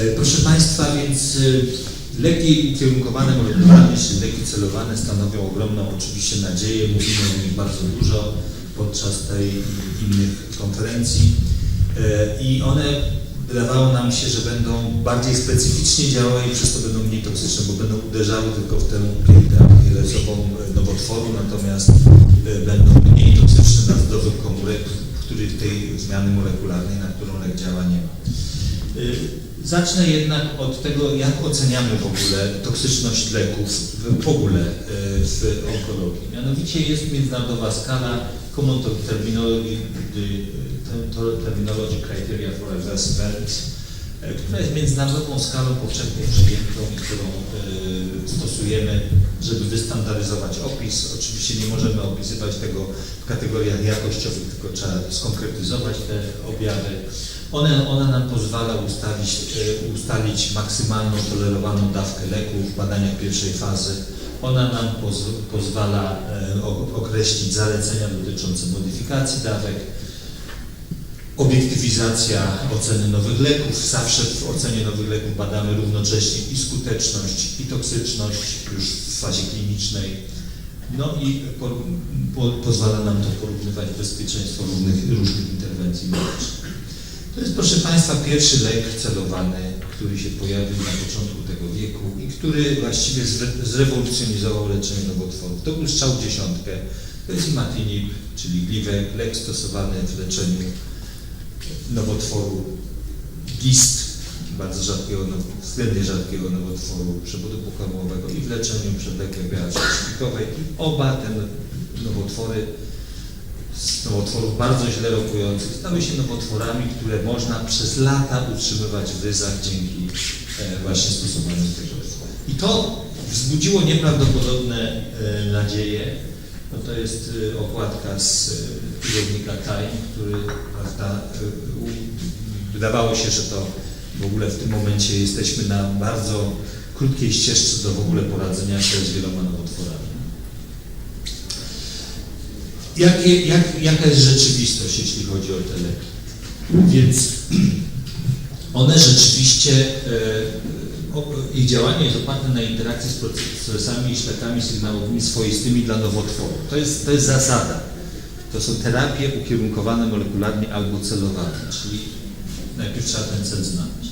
E, Proszę Państwa, więc e, leki ukierunkowane molekularnie, czyli leki celowane stanowią ogromną oczywiście nadzieję. Mówimy o nich bardzo dużo podczas tej i innych konferencji. E, I one wydawało nam się, że będą bardziej specyficznie działały i przez to będą mniej toksyczne, bo będą uderzały tylko w tę piętę e, nowotworu, natomiast będą mniej toksyczne dla zdrowych komórek, w których tej zmiany molekularnej, na którą lek działa, nie ma. Zacznę jednak od tego, jak oceniamy w ogóle toksyczność leków w, w ogóle y, w onkologii. Mianowicie jest międzynarodowa skala Common Terminology, to- Terminology Criteria for Events, y, która jest międzynarodową skalą powszechnie przyjętą i którą stosujemy, żeby wystandaryzować opis. Oczywiście nie możemy opisywać tego w kategoriach jakościowych, tylko trzeba skonkretyzować te objawy. One, ona nam pozwala ustalić, e, ustalić maksymalną tolerowaną dawkę leków w badaniach pierwszej fazy. Ona nam poz, pozwala e, określić zalecenia dotyczące modyfikacji dawek. Obiektywizacja oceny nowych leków. Zawsze w ocenie nowych leków badamy równocześnie i skuteczność, i toksyczność już w fazie klinicznej. No i po, po, pozwala nam to porównywać bezpieczeństwo różnych, różnych interwencji medycznych. To jest, proszę Państwa, pierwszy lek celowany, który się pojawił na początku tego wieku i który właściwie zre- zrewolucjonizował leczenie nowotworów. To był strzał dziesiątkę. To jest imatinib, czyli Glivec, lek stosowany w leczeniu nowotworu GIST, bardzo rzadkiego, no- względnie rzadkiego nowotworu przewodu pokarmowego i w leczeniu przewlekłej reakcji szpikowej. I oba te nowotwory z nowotworów bardzo źle rokujących stały się nowotworami, które można przez lata utrzymywać w ryzach dzięki e, właśnie stosowaniu tego. I to wzbudziło nieprawdopodobne e, nadzieje. No to jest e, okładka z tygodnika Time, który prawda, wydawało się, że to w ogóle w tym momencie jesteśmy na bardzo krótkiej ścieżce do w ogóle poradzenia sobie z wieloma nowotworami. Jakie, jak, jaka jest rzeczywistość, jeśli chodzi o te leki? Więc one rzeczywiście, e, ich działanie jest oparte na interakcji z procesami i szlakami sygnałowymi swoistymi dla nowotworu. To jest, to jest zasada. To są terapie ukierunkowane molekularnie albo celowane, czyli najpierw trzeba ten cel znaleźć.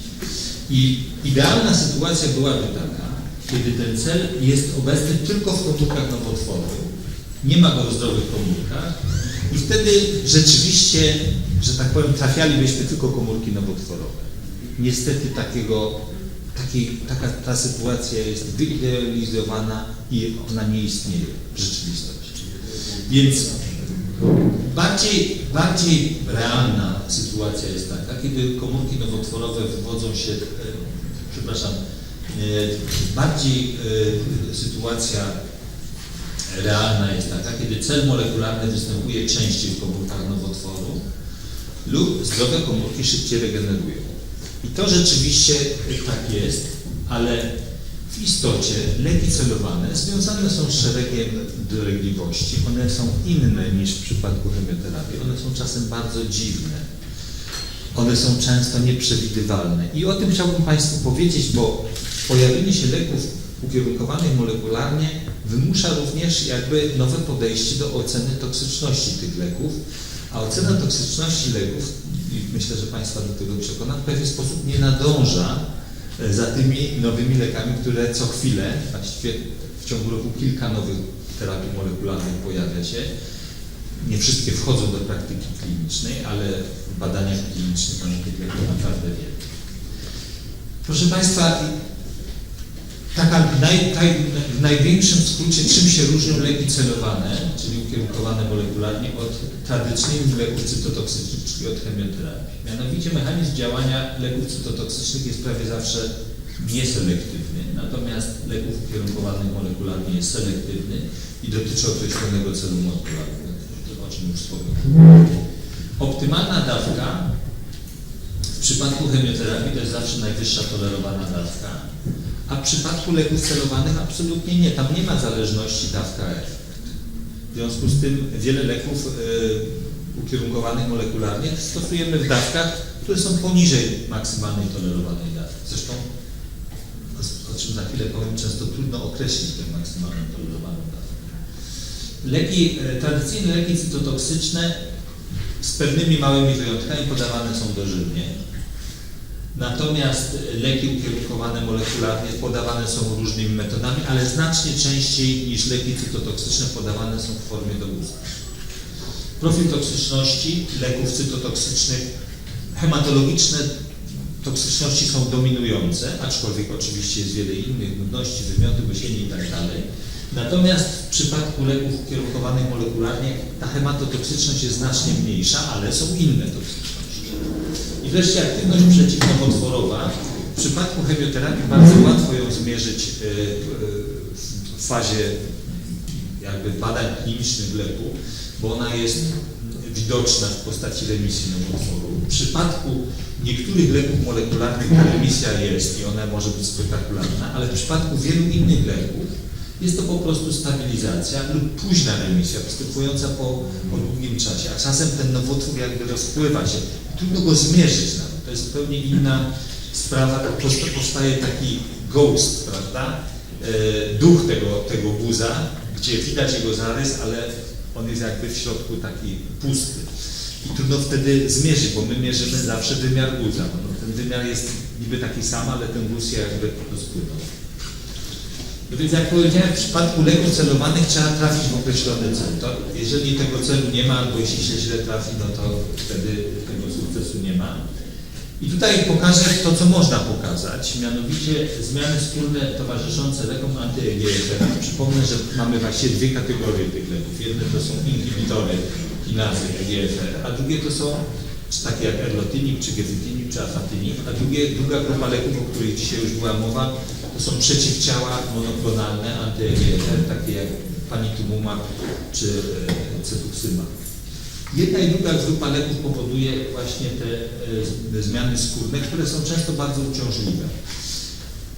I idealna sytuacja byłaby taka, kiedy ten cel jest obecny tylko w komórkach nowotworu, nie ma go w zdrowych komórkach i wtedy rzeczywiście, że tak powiem, trafialibyśmy tylko komórki nowotworowe. Niestety takiego, takiej, taka ta sytuacja jest wyidealizowana i ona nie istnieje w rzeczywistości. Więc bardziej, bardziej realna sytuacja jest taka, kiedy komórki nowotworowe wywodzą się, e, przepraszam, e, bardziej e, sytuacja realna jest taka, kiedy cel molekularny występuje częściej w komórkach nowotworu lub zdrowe komórki szybciej regenerują. I to rzeczywiście tak jest, ale w istocie leki celowane związane są z szeregiem dolegliwości. One są inne niż w przypadku chemioterapii. One są czasem bardzo dziwne. One są często nieprzewidywalne. I o tym chciałbym Państwu powiedzieć, bo pojawienie się leków ukierunkowanych molekularnie wymusza również jakby nowe podejście do oceny toksyczności tych leków, a ocena toksyczności leków, i myślę, że Państwa do tego przekonam, w pewien sposób nie nadąża e, za tymi nowymi lekami, które co chwilę, właściwie w ciągu roku kilka nowych terapii molekularnych pojawia się. Nie wszystkie wchodzą do praktyki klinicznej, ale w badaniach klinicznych mamy tych leków naprawdę wiele. Proszę Państwa, taka naj, taj, w największym skrócie, czym się różnią leki celowane, czyli ukierunkowane molekularnie od tradycyjnych leków cytotoksycznych, czyli od chemioterapii. Mianowicie mechanizm działania leków cytotoksycznych jest prawie zawsze nieselektywny, natomiast leków ukierunkowanych molekularnie jest selektywny i dotyczy określonego celu molekularnego, o czym już wspomniałem. Optymalna dawka w przypadku chemioterapii to jest zawsze najwyższa tolerowana dawka, a w przypadku leków celowanych absolutnie nie. Tam nie ma zależności dawka-efekt. W związku z tym wiele leków e, ukierunkowanych molekularnie stosujemy w dawkach, które są poniżej maksymalnej tolerowanej dawki. Zresztą, o, o czym za chwilę powiem, często trudno określić tę maksymalną tolerowaną dawkę. Leki, e, tradycyjne leki cytotoksyczne z pewnymi małymi wyjątkami podawane są dożylnie. Natomiast leki ukierunkowane molekularnie podawane są różnymi metodami, ale znacznie częściej niż leki cytotoksyczne podawane są w formie dowózki. Profil toksyczności leków cytotoksycznych, hematologiczne toksyczności są dominujące, aczkolwiek oczywiście jest wiele innych, nudności, wymioty, łysieni i tak. Natomiast w przypadku leków ukierunkowanych molekularnie ta hematotoksyczność jest znacznie mniejsza, ale są inne toksyczności. I wreszcie aktywność przeciwnowotworowa. W przypadku chemioterapii bardzo łatwo ją zmierzyć e, w fazie jakby badań klinicznych leku, bo ona jest widoczna w postaci remisji nowotworu. W przypadku niektórych leków molekularnych ta remisja jest i ona może być spektakularna, ale w przypadku wielu innych leków jest to po prostu stabilizacja lub późna remisja, występująca po, po długim czasie, a czasem ten nowotwór jakby rozpływa się. Trudno go zmierzyć nawet. To jest zupełnie inna sprawa. Posta- powstaje taki ghost, prawda? E, duch tego, tego guza, gdzie widać jego zarys, ale on jest jakby w środku taki pusty. I trudno wtedy zmierzyć, bo my mierzymy zawsze wymiar guza. No, ten wymiar jest niby taki sam, ale ten guz się jakby rozpływa. No więc jak powiedziałem, w przypadku leków celowanych trzeba trafić w określony cel. To jeżeli tego celu nie ma, albo jeśli się źle trafi, no to wtedy tego sukcesu nie ma. I tutaj pokażę to, co można pokazać, mianowicie zmiany skórne towarzyszące lekom anty-EGFR. Przypomnę, że mamy właściwie dwie kategorie tych leków. Jedne to są inhibitory kinazy EGFR, a drugie to są takie jak erlotynik, czy gefitynik, czy afatynik, a drugie, druga grupa leków, o których dzisiaj już była mowa, to są przeciwciała monoklonalne anty-EGFR, takie jak panitumumab czy e, cetuximab. Jedna i druga grupa leków powoduje właśnie te e, zmiany skórne, które są często bardzo uciążliwe.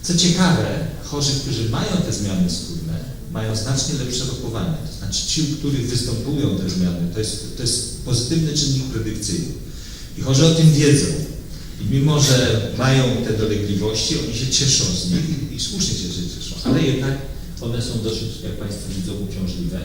Co ciekawe, chorzy, którzy mają te zmiany skórne, mają znacznie lepsze rokowanie. To znaczy ci, u których występują te zmiany, to jest, to jest pozytywny czynnik predykcyjny. I chorzy o tym wiedzą. I mimo, że mają te dolegliwości, oni się cieszą z nich i słusznie się cieszą, ale jednak one są dosyć, jak Państwo widzą, uciążliwe.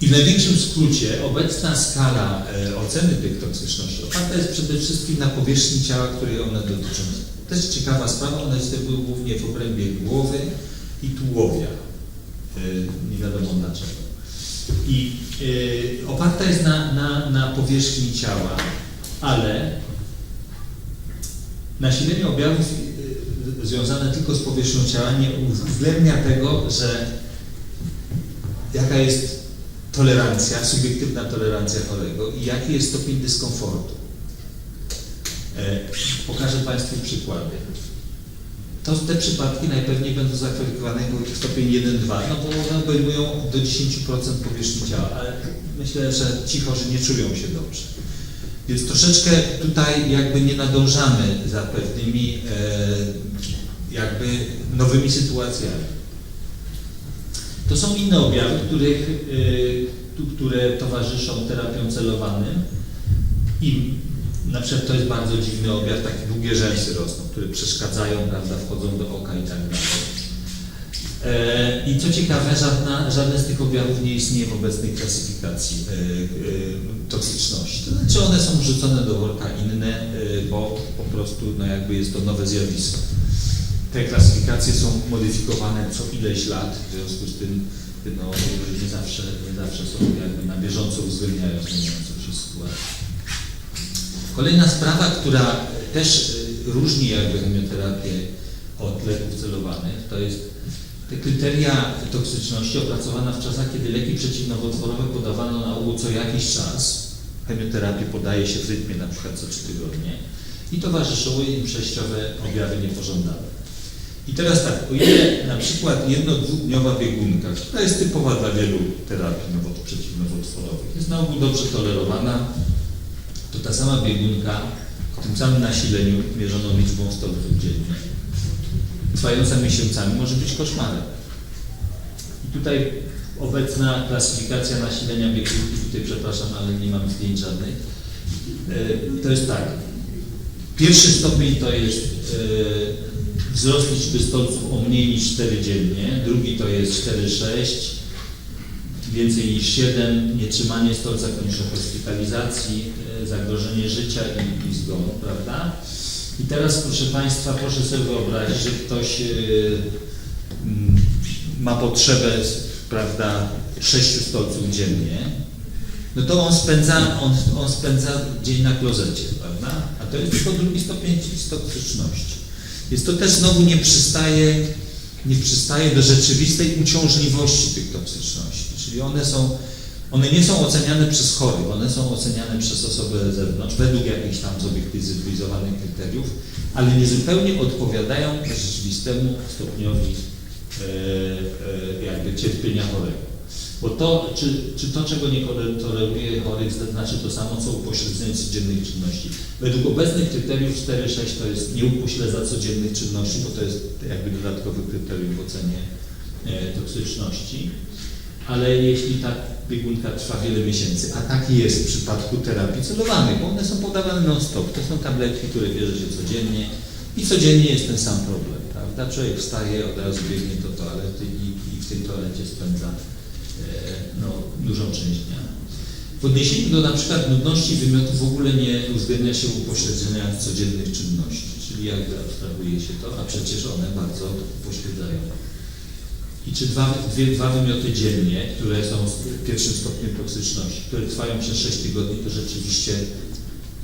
I w największym skrócie obecna skala e, oceny tych toksyczności oparta jest przede wszystkim na powierzchni ciała, której one dotyczą. Jest ciekawa sprawa, one występują głównie w obrębie głowy i tułowia. E, nie wiadomo dlaczego. I e, oparta jest na, na, na powierzchni ciała, ale nasilenie objawów e, związane tylko z powierzchnią ciała nie uwzględnia tego, że jaka jest tolerancja, subiektywna tolerancja chorego i jaki jest stopień dyskomfortu. E, pokażę Państwu przykłady. To te przypadki najpewniej będą zakwalifikowane jako stopień 1-2, no bo one obejmują do 10% powierzchni ciała, ale myślę, że ci chorzy nie czują się dobrze. Więc troszeczkę tutaj jakby nie nadążamy za pewnymi e, jakby nowymi sytuacjami. To są inne objawy, których, tu- które towarzyszą terapiom celowanym i na przykład to jest bardzo dziwny objaw, takie długie rzęsy rosną, które przeszkadzają, prawda, wchodzą do oka i tak dalej. E, I co ciekawe, żadna, z tych objawów nie istnieje w obecnej klasyfikacji e, e, toksyczności. To znaczy one są wrzucone do worka inne, bo po prostu no jakby jest to nowe zjawisko. Te klasyfikacje są modyfikowane co ileś lat, w związku z tym no, nie, zawsze, nie zawsze są jakby na bieżąco uwzględniają zmieniającą się sytuację. Kolejna sprawa, która też różni jakby chemioterapię od leków celowanych, to jest te kryteria toksyczności opracowana w czasach, kiedy leki przeciwnowotworowe podawano na ogół co jakiś czas. Chemioterapię podaje się w rytmie na przykład co trzy tygodnie i towarzyszyły im przejściowe objawy niepożądane. I teraz tak, o ile na przykład jedno-dwudniowa biegunka, która jest typowa dla wielu terapii nowo- przeciwnowotworowych, jest na ogół dobrze tolerowana, to ta sama biegunka w tym samym nasileniu mierzoną liczbą stopniów dziennie, trwająca miesiącami, może być koszmarem. I tutaj obecna klasyfikacja nasilenia biegunki, tutaj przepraszam, ale nie mam zdjęć żadnych, E, To jest tak. Pierwszy stopień to jest e, wzrost liczby stolców o mniej niż 4 dziennie, drugi to jest 4-6, więcej niż 7, nietrzymanie stolca, konieczność hospitalizacji, e, zagrożenie życia i, i zgon, prawda? I teraz proszę Państwa, proszę sobie wyobrazić, że ktoś e, mm, ma potrzebę, prawda, 6 stolców dziennie, no to on spędza, on, on spędza dzień na klozecie, prawda? A to jest tylko drugi stopień toksyczności. Więc to też znowu nie przystaje, nie przystaje do rzeczywistej uciążliwości tych toksyczności. Czyli one są, one nie są oceniane przez chorych, one są oceniane przez osobę z zewnątrz, według jakichś tam zobiektywizowanych kryteriów, ale nie zupełnie odpowiadają rzeczywistemu stopniowi e, e, jakby cierpienia chorego. Bo to, czy, czy to, czego nie toleruje chorych, znaczy to samo, co upośledzenie codziennych czynności. Według obecnych kryteriów 4-6 to jest nie upośledza codziennych czynności, bo to jest jakby dodatkowy kryterium w ocenie e, toksyczności. Ale jeśli ta biegunka trwa wiele miesięcy, a taki jest w przypadku terapii celowanych, bo one są podawane non-stop, to są tabletki, które bierze się codziennie i codziennie jest ten sam problem, prawda? Człowiek wstaje, od razu biegnie do toalety i, i w tej toalecie spędza E, no, dużą część dnia. W odniesieniu do na przykład nudności wymiotu w ogóle nie uwzględnia się upośledzenia codziennych czynności, czyli jakby abstrahuje się to, a przecież one bardzo pośledzają. I czy dwa, dwie, dwa wymioty dziennie, które są w pierwszym stopniu toksyczności, które trwają przez 6 tygodni, to rzeczywiście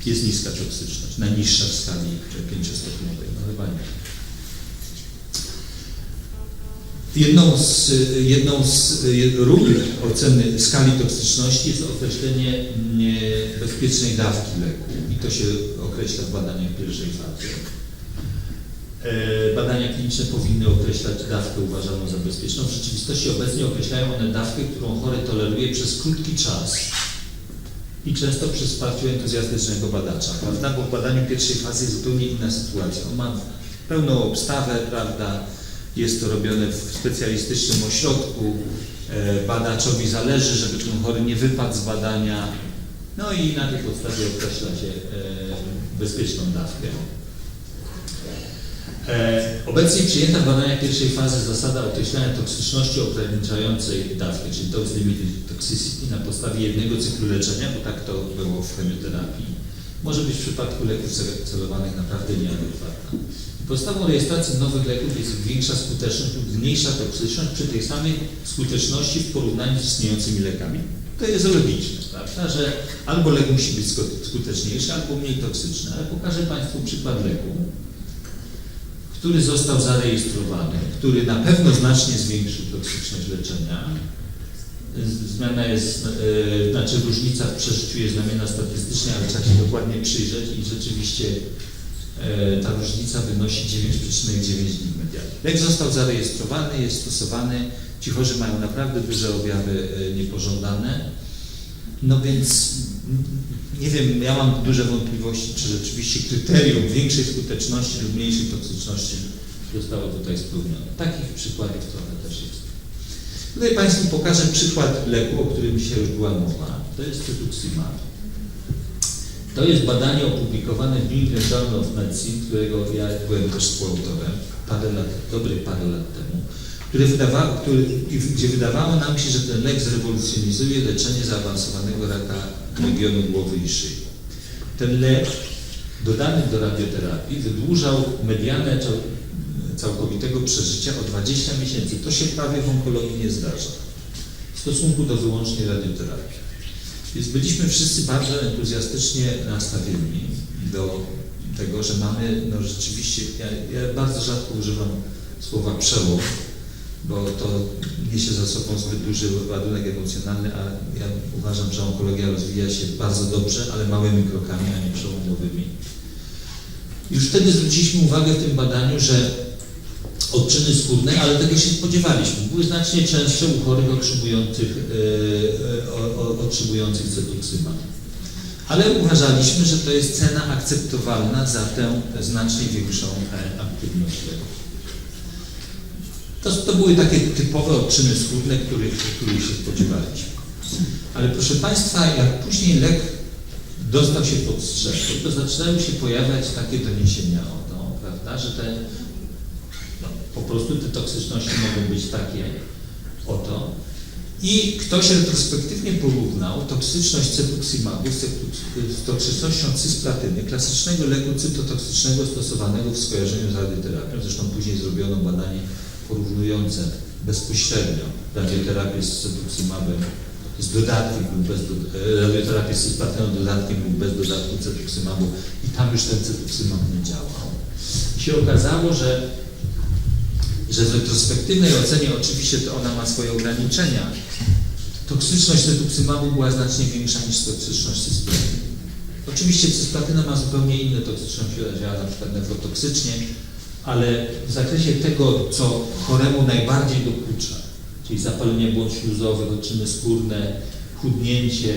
jest niska toksyczność, najniższa w skali pięciostopniowej, no chyba nie. Jedną z, jedną z ról oceny skali toksyczności jest określenie bezpiecznej dawki leku i to się określa w badaniach pierwszej fazy. Badania kliniczne powinny określać dawkę uważaną za bezpieczną. W rzeczywistości obecnie określają one dawkę, którą chory toleruje przez krótki czas i często przy wsparciu entuzjastycznego badacza, prawda? Bo w badaniu pierwszej fazy jest zupełnie inna sytuacja. On ma pełną obstawę, prawda? Jest to robione w specjalistycznym ośrodku. E, Badaczowi zależy, żeby ten chory nie wypadł z badania. No i na tej podstawie określa się e, bezpieczną dawkę. E, Obecnie przyjęta w badaniach pierwszej fazy zasada określania toksyczności ograniczającej dawkę, czyli dose limited toxicity na podstawie jednego cyklu leczenia, bo tak to było w chemioterapii, może być w przypadku leków celowanych naprawdę nieadekwatna. Podstawą rejestracji nowych leków jest większa skuteczność lub mniejsza toksyczność przy tej samej skuteczności w porównaniu z istniejącymi lekami. To jest logiczne, prawda, że albo lek musi być skuteczniejszy, albo mniej toksyczny, ale pokażę Państwu przykład leku, który został zarejestrowany, który na pewno znacznie zwiększył toksyczność leczenia. Zmiana jest, yy, znaczy różnica w przeżyciu jest znamiona statystycznie, ale trzeba się dokładnie przyjrzeć i rzeczywiście yy, ta różnica wynosi 9,9 dni medialnych. Lek został zarejestrowany, jest stosowany, ci chorzy mają naprawdę duże objawy yy, niepożądane. No więc nie wiem, ja mam duże wątpliwości, czy rzeczywiście kryterium większej skuteczności lub mniejszej toksyczności zostało tutaj spełnione. Takich przykładów trochę też jest. Tutaj Państwu pokażę przykład leku, o którym dzisiaj już była mowa. To jest cetuximab. To jest badanie opublikowane w New Journal of Medicine, którego ja byłem też współautorem parę lat, dobrych parę lat temu, które wydawało, gdzie wydawało nam się, że ten lek zrewolucjonizuje leczenie zaawansowanego raka regionu głowy i szyi. Ten lek dodany do radioterapii wydłużał medianę całkowitego przeżycia o 20 miesięcy. To się prawie w onkologii nie zdarza w stosunku do wyłącznie radioterapii. Więc byliśmy wszyscy bardzo entuzjastycznie nastawieni do tego, że mamy no rzeczywiście, ja, ja bardzo rzadko używam słowa przełom, bo to niesie za sobą zbyt duży ładunek emocjonalny, a ja uważam, że onkologia rozwija się bardzo dobrze, ale małymi krokami, a nie przełomowymi. Już wtedy zwróciliśmy uwagę w tym badaniu, że odczyny skórne, ale tego się spodziewaliśmy, były znacznie częstsze u chorych otrzymujących, yy, otrzymujących cetuxymab. Ale uważaliśmy, że to jest cena akceptowalna za tę znacznie większą e, aktywność. To, to były takie typowe odczyny skórne, których, których się spodziewaliśmy. Ale proszę Państwa, jak później lek dostał się pod strzech, to zaczynają się pojawiać takie doniesienia o to, prawda, że te, no, po prostu te toksyczności mogą być takie oto. I ktoś retrospektywnie porównał toksyczność cetuximabu z cetu- z toksycznością cysplatyny, klasycznego leku cytotoksycznego stosowanego w skojarzeniu z radioterapią. Zresztą później zrobiono badanie porównujące bezpośrednio radioterapię z cetuximabem z dodatkiem lub bez do- e, radioterapię z cysplatyną dodatkiem lub bez dodatku cetuximabu i tam już ten cetuximab nie działał. I się okazało, że że w retrospektywnej ocenie oczywiście to ona ma swoje ograniczenia. Toksyczność cetuximabu była znacznie większa niż toksyczność cysplatyny. Oczywiście cysplatyna ma zupełnie inne toksyczności, działa na przykład nefrotoksycznie, ale w zakresie tego, co choremu najbardziej dokucza, czyli zapalenie błąd śluzowych, odczyny skórne, chudnięcie,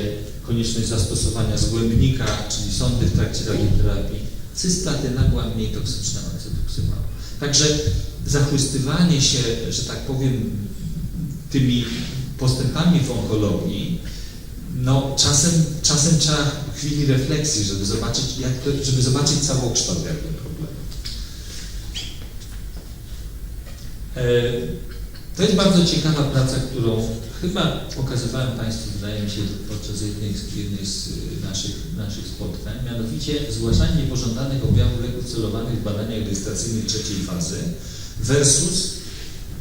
konieczność zastosowania zgłębnika, czyli sądy w trakcie radioterapii, cysplatyna była mniej toksyczna cetuximabu. Także zachwystywanie się, że tak powiem, tymi postępami w onkologii, no czasem, czasem trzeba chwili refleksji, żeby zobaczyć, jak to, żeby zobaczyć całokształt jakby problemu. E, To jest bardzo ciekawa praca, którą chyba pokazywałem Państwu, wydaje mi się, podczas jednej z, jednej z y, naszych, naszych spotkań, mianowicie zgłaszanie niepożądanych objawów leków celowanych w badaniach rejestracyjnych trzeciej fazy versus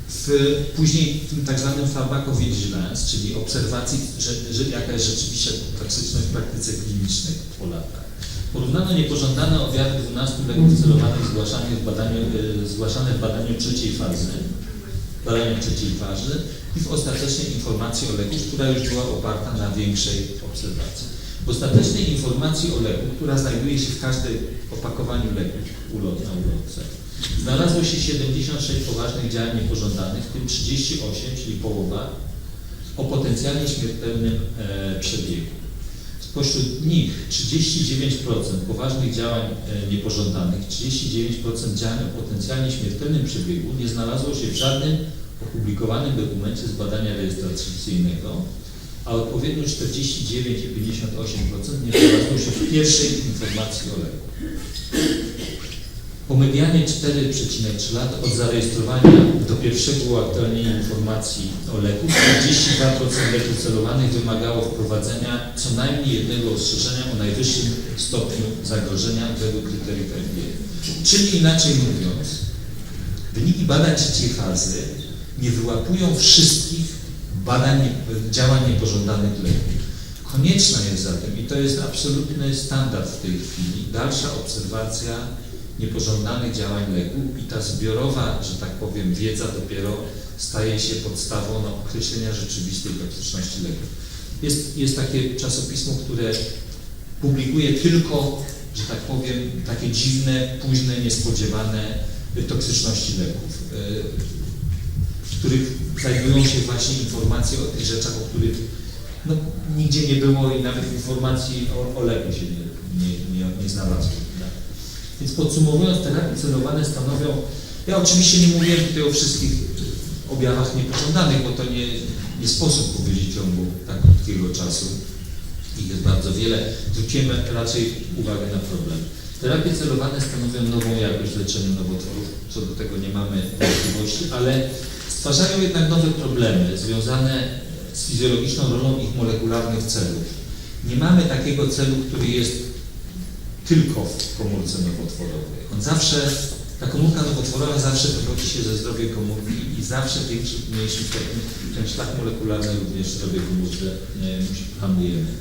w, później w tym tak zwanym pharmacovigilance, czyli obserwacji, że, że jaka jest rzeczywiście toksyczność w praktyce klinicznej po latach. Porównano niepożądane objawy 12 leków celowanych zgłaszanych w badaniu, e, zgłaszane w badaniu trzeciej fazy, badaniu trzeciej fazy i w ostatecznej informacji o leku, która już była oparta na większej obserwacji. W ostatecznej informacji o leku, która znajduje się w każdej opakowaniu leku ulot na ulotce, znalazło się 76 poważnych działań niepożądanych, w tym 38, czyli połowa, o potencjalnie śmiertelnym e, przebiegu. Spośród nich 39% poważnych działań e, niepożądanych, 39% działań o potencjalnie śmiertelnym przebiegu nie znalazło się w żadnym opublikowanym dokumencie z badania rejestracyjnego, a odpowiednio 49 i 58% nie znalazło się w pierwszej informacji o leku. Po medianie 4,3 lat od zarejestrowania do pierwszego uaktualnienia informacji o leku 42% leków celowanych wymagało wprowadzenia co najmniej jednego ostrzeżenia o najwyższym stopniu zagrożenia według kryteriów FDA. Czyli inaczej mówiąc, wyniki badań trzeciej fazy nie wyłapują wszystkich badań, działań niepożądanych leków. Konieczna jest zatem, i to jest absolutny standard w tej chwili, dalsza obserwacja niepożądanych działań leku i ta zbiorowa, że tak powiem, wiedza dopiero staje się podstawą no, określenia rzeczywistej toksyczności leków. Jest, jest takie czasopismo, które publikuje tylko, że tak powiem, takie dziwne, późne, niespodziewane toksyczności leków, y, w których znajdują się właśnie informacje o tych rzeczach, o których no, nigdzie nie było i nawet informacji o, o leku się nie, nie, nie, nie znalazło. Więc podsumowując, terapie celowane stanowią, ja oczywiście nie mówiłem tutaj o wszystkich objawach niepożądanych, bo to nie, nie sposób powiedzieć w ciągu tak krótkiego czasu. Ich jest bardzo wiele. Zwróciłem raczej uwagę na problem. Terapie celowane stanowią nową jakość w leczeniu nowotworów, co do tego nie mamy wątpliwości, ale stwarzają jednak nowe problemy związane z fizjologiczną rolą ich molekularnych celów. Nie mamy takiego celu, który jest tylko w komórce nowotworowej. On zawsze, ta komórka nowotworowa zawsze wywodzi się ze zdrowej komórki i zawsze w większym mniejszym stopniu ten szlak molekularny również w zdrowej komórce e, hamujemy.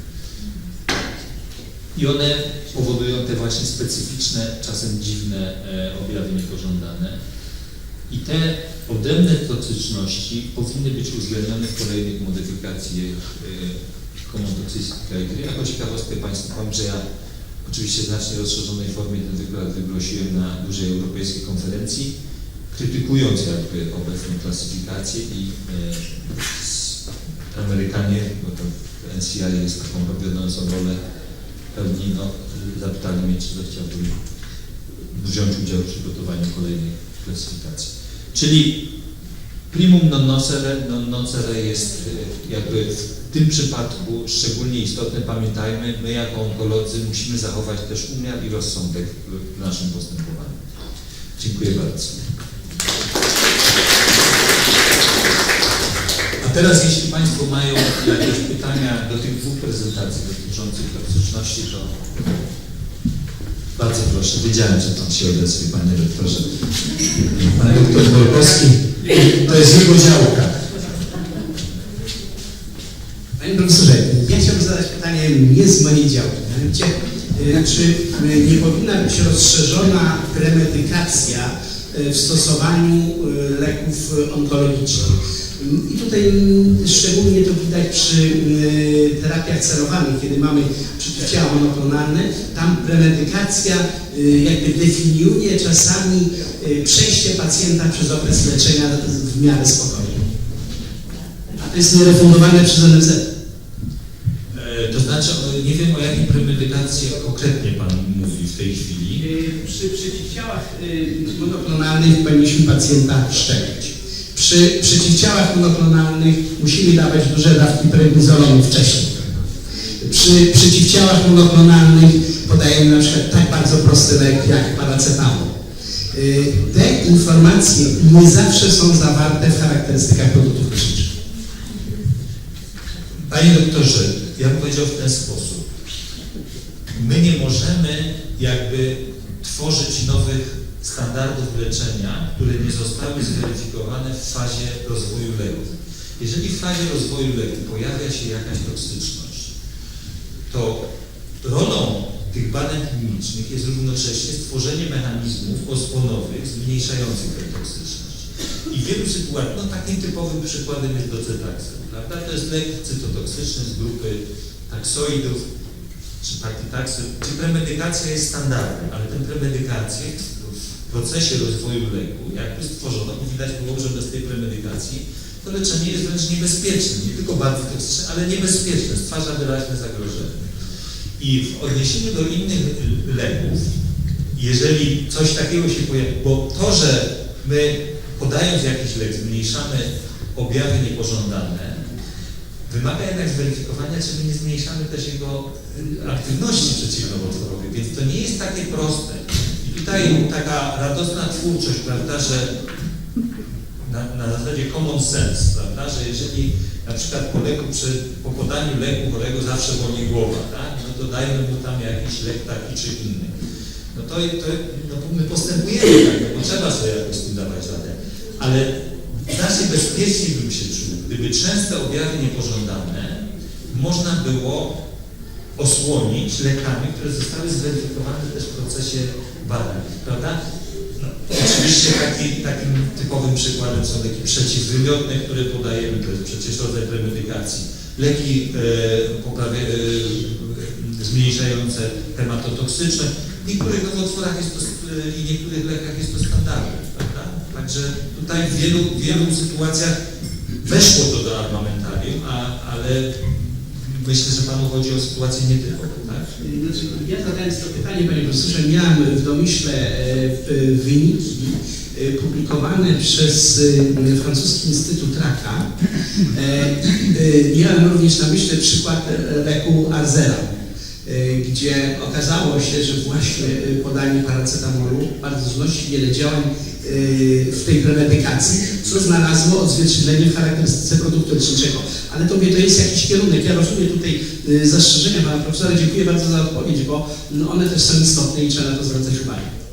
I one powodują te właśnie specyficzne, czasem dziwne e, objawy niepożądane. I te odrębne toksyczności powinny być uwzględnione w kolejnych modyfikacji e, Common Toxicity Criteria. Jako ciekawostkę Państwu powiem, że ja oczywiście w znacznie rozszerzonej formie ten wykład wygłosiłem na dużej europejskiej konferencji, krytykując jakby obecną klasyfikację i e, Amerykanie, bo to NCI jest taką wiodącą rolę pełni, no, zapytali mnie, czy zechciałbym wziąć udział w przygotowaniu kolejnej klasyfikacji. Czyli Primum non nocere, non nocere jest y, jakby w tym przypadku szczególnie istotne. Pamiętajmy, my jako onkolodzy musimy zachować też umiar i rozsądek w- naszym postępowaniu. Dziękuję bardzo. A teraz jeśli Państwo mają jakieś pytania do tych dwóch prezentacji dotyczących toksyczności, to bardzo proszę. Wiedziałem, że Pan się odezwie, Panie Rektorze. Pan doktor Bolkowski, to jest jego działka. Panie profesorze, ja chciałbym zadać pytanie nie z mojej działki. Mianowicie, y, czy y, nie powinna być rozszerzona premedykacja y, w stosowaniu leków onkologicznych? I tutaj szczególnie to widać przy terapiach celowanych, kiedy mamy przeciwciała monoklonalne, tam premedykacja jakby definiuje czasami przejście pacjenta przez okres leczenia w miarę spokojnie. A to jest nierefundowane przez NFZ. E, To znaczy, o- nie wiem o jakiej premedykacji konkretnie Pan mówi w tej chwili. Y, Przy przeciwciałach y, monoklonalnych powinniśmy pacjenta szczepić. Przy przeciwciałach monoklonalnych musimy dawać duże dawki prednizolonu wcześniej. Przy przeciwciałach monoklonalnych podajemy na przykład tak bardzo prosty lek jak paracetamol. Y, Te informacje nie zawsze są zawarte w charakterystykach produktów leczniczych. Panie doktorze, ja bym powiedział w ten sposób. My nie możemy jakby tworzyć nowych standardów leczenia, które nie zostały zweryfikowane w fazie rozwoju leku. Jeżeli w fazie rozwoju leku pojawia się jakaś toksyczność, to rolą tych badań klinicznych jest równocześnie stworzenie mechanizmów osłonowych zmniejszających tę toksyczność. I w wielu sytuacjach, no takim typowym przykładem jest docetaxel, prawda? To jest lek cytotoksyczny z grupy taksoidów, czy partitaxel, gdzie premedykacja jest standardem, ale tę premedykację w procesie rozwoju leku jakby stworzono, bo widać było, że bez tej premedykacji to leczenie jest wręcz niebezpieczne, nie tylko bardzo toksyczne, ale niebezpieczne, stwarza wyraźne zagrożenie. I w odniesieniu do innych leków, jeżeli coś takiego się pojawi, bo to, że my podając jakiś lek zmniejszamy objawy niepożądane, wymaga jednak zweryfikowania, czy my nie zmniejszamy też jego y, aktywności przeciwnowotworowej, więc to nie jest takie proste. I tutaj taka radosna twórczość, prawda, że na, na zasadzie common sense, prawda, że jeżeli na przykład po leku, przy, po podaniu leku chorego zawsze boli głowa, tak, no to dajmy mu tam jakiś lek taki czy inny. No to, to no, my postępujemy tak, no bo trzeba sobie jakoś z tym dawać. Ale znacznie bezpieczniej bym się czuł, gdyby częste objawy niepożądane można było osłonić lekami, które zostały zweryfikowane też w procesie badań, prawda? No, oczywiście taki, takim typowym przykładem są leki przeciwwymiotne, które podajemy, to jest przecież rodzaj premedykacji. Leki e, poprawia, e, zmniejszające hematotoksyczne. W niektórych nowotworach jest to, e, i niektórych lekach jest to standardem? Także tutaj w wielu, wielu sytuacjach weszło to do armamentarium, a, ale myślę, że Panu chodzi o sytuację nietypową, tak? Znaczy, ja zadając to pytanie, panie profesorze, miałem w domyśle e, wyniki e, publikowane przez e, francuski Instytut Raka. Miałem również na myśli przykład leku Arzera, gdzie okazało się, że właśnie e, podanie paracetamolu bardzo znosi wiele działań e, w tej premedykacji, co znalazło odzwierciedlenie w charakterystyce produktu leczniczego. Ale to to jest jakiś kierunek. Ja rozumiem tutaj y, zastrzeżenia pana profesora. Dziękuję bardzo za odpowiedź, bo no, one też są istotne i trzeba na to zwracać uwagę.